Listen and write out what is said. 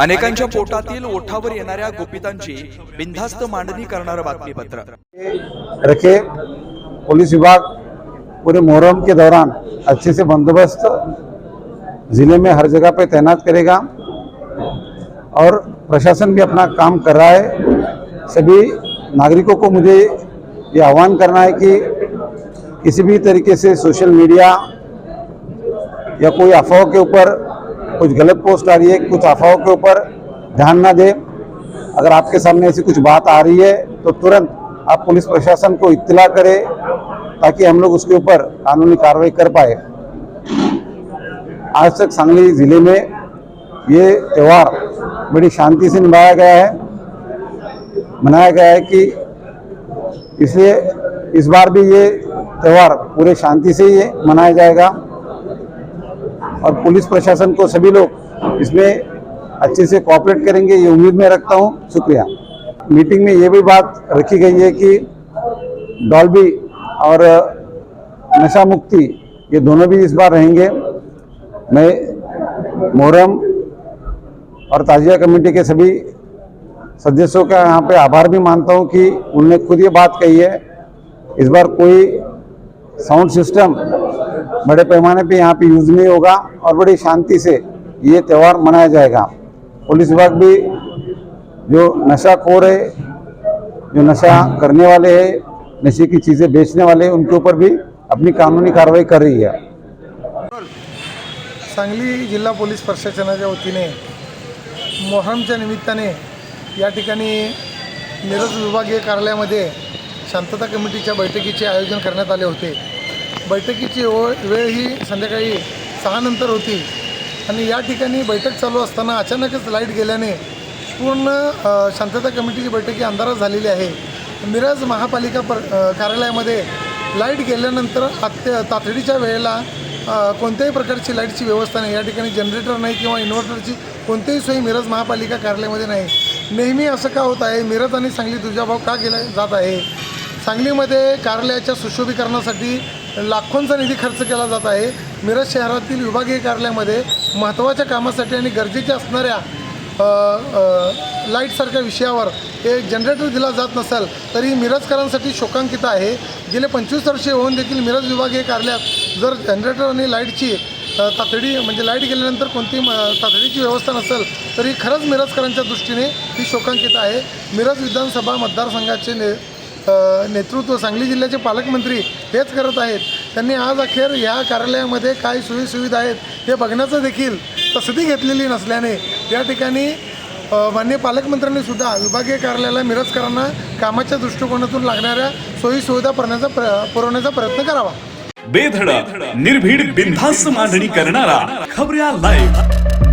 अनेकांच्या पोटातील ओठावर येणाऱ्या गुपितांची बिनधास्त मांडणी करणारं बातमीपत्र. रखे पुलिस विभाग पूरे मुहर्रम के दौरान अच्छे से बंदोबस्त ज़िले में हर जगह पे तैनात करेगा और प्रशासन भी अपना काम कर रहा है। सभी नागरिकों को मुझे ये आह्वान करना है कि किसी भी तरीके से सोशल मीडिया या कोई अफवाह के ऊपर कुछ गलत पोस्ट आ रही है, कुछ अफवाहों के ऊपर ध्यान ना दें। अगर आपके सामने ऐसी कुछ बात आ रही है तो तुरंत आप पुलिस प्रशासन को इत्तला करें, ताकि हम लोग उसके ऊपर कानूनी कार्रवाई कर पाए। आज तक सांगली ज़िले में ये त्यौहार बड़ी शांति से निभाया गया है। मनाया गया है कि इसलिए इस बार भी ये त्यौहार पूरे शांति से ही मनाया जाएगा। और पुलिस प्रशासन को सभी लोग इसमें अच्छे से कॉपरेट करेंगे, ये उम्मीद में रखता हूँ। शुक्रिया। मीटिंग में ये भी बात रखी गई है कि डॉल्बी और नशा मुक्ति ये दोनों भी इस बार रहेंगे। मैं, मोहरम और ताजिया कमेटी के सभी सदस्यों का यहाँ पे आभार भी मानता हूँ कि उनने खुद ये बात कही है। इस बार कोई साउंड सिस्टम बड़े पैमाने पे यहाँ पे यूज़ नहीं होगा और बड़ी शांति से ये त्यौहार मनाया जाएगा। पुलिस विभाग भी जो नशाखोर है, जो नशा करने वाले हैं, नशे की चीज़ें बेचने वाले हैं, उनके ऊपर भी अपनी कानूनी कार्रवाई कर रही है। सांगली जिल्हा पोलीस प्रशासनाच्या वतीने मोहरमच्या निमित्ताने या ठिकाणी मिरज विभागीय कार्यालयामध्ये शांतता कमिटीच्या बैठकीचे आयोजन करण्यात आले बैठकीची ओ वेळ ही संध्याकाळी सहानंतर होती. आणि या ठिकाणी बैठक चालू असताना अचानकच लाइट गेल्याने पूर्ण शांतता कमिटीची बैठकी अंधारात झालेली आहे. मिरज महापालिका पर कार्यालयामध्ये लाइट गेल्यानंतर अत्य तातडीच्या वेळेला कोणत्याही प्रकारची लाईटची व्यवस्था नाही. या ठिकाणी जनरेटर नाही किंवा इन्व्हर्टरची कोणतीही सोयी मिरज महापालिका कार्यालयामध्ये नाही. नेहमी असं का होत आहे? मिरज आणि सांगली दुजाभाव का केला जात आहे? सांगलीमध्ये कार्यालयाच्या सुशोभीकरणासाठी लाखोंचा निधी खर्च केला जात आहे. मिरज शहरातील विभागीय कार्यालयामध्ये महत्त्वाच्या कामासाठी आणि गरजेच्या असणाऱ्या लाईटसारख्या विषयावर एक जनरेटर दिला जात नसेल तरी मिरजकरांसाठी शोकांकित आहे. गेले पंचवीस वर्षे होऊन देखील मिरज विभागीय कार्यालयात जर जनरेटर आणि लाईटची तातडी म्हणजे लाइट गेल्यानंतर कोणती म तातडीची व्यवस्था नसेल तरी खरंच मिरजकरांच्या दृष्टीने ही शोकांकित आहे. मिरज विधानसभा मतदारसंघाचे ने नेतृत्व सांगली जिल्ह्याचे पालकमंत्री हेच करत आहेत. त्यांनी आज अखेर या कार्यालयामध्ये काय सोयीसुविधा आहेत हे बघण्याचं देखील तसदी घेतलेली नसल्याने या ठिकाणी मान्य माननीय पालकमंत्र्यांनी सुद्धा विभागीय कार्यालयाला मिरजकरांना कामाच्या दृष्टिकोनातून लागणाऱ्या सोयीसुविधा पुरवण्याचा प्र पुरवण्याचा प्रयत्न करावा. बेधडक निर्भीड बिनधास्त मांडणी करणारा खबऱ्या लाईव्ह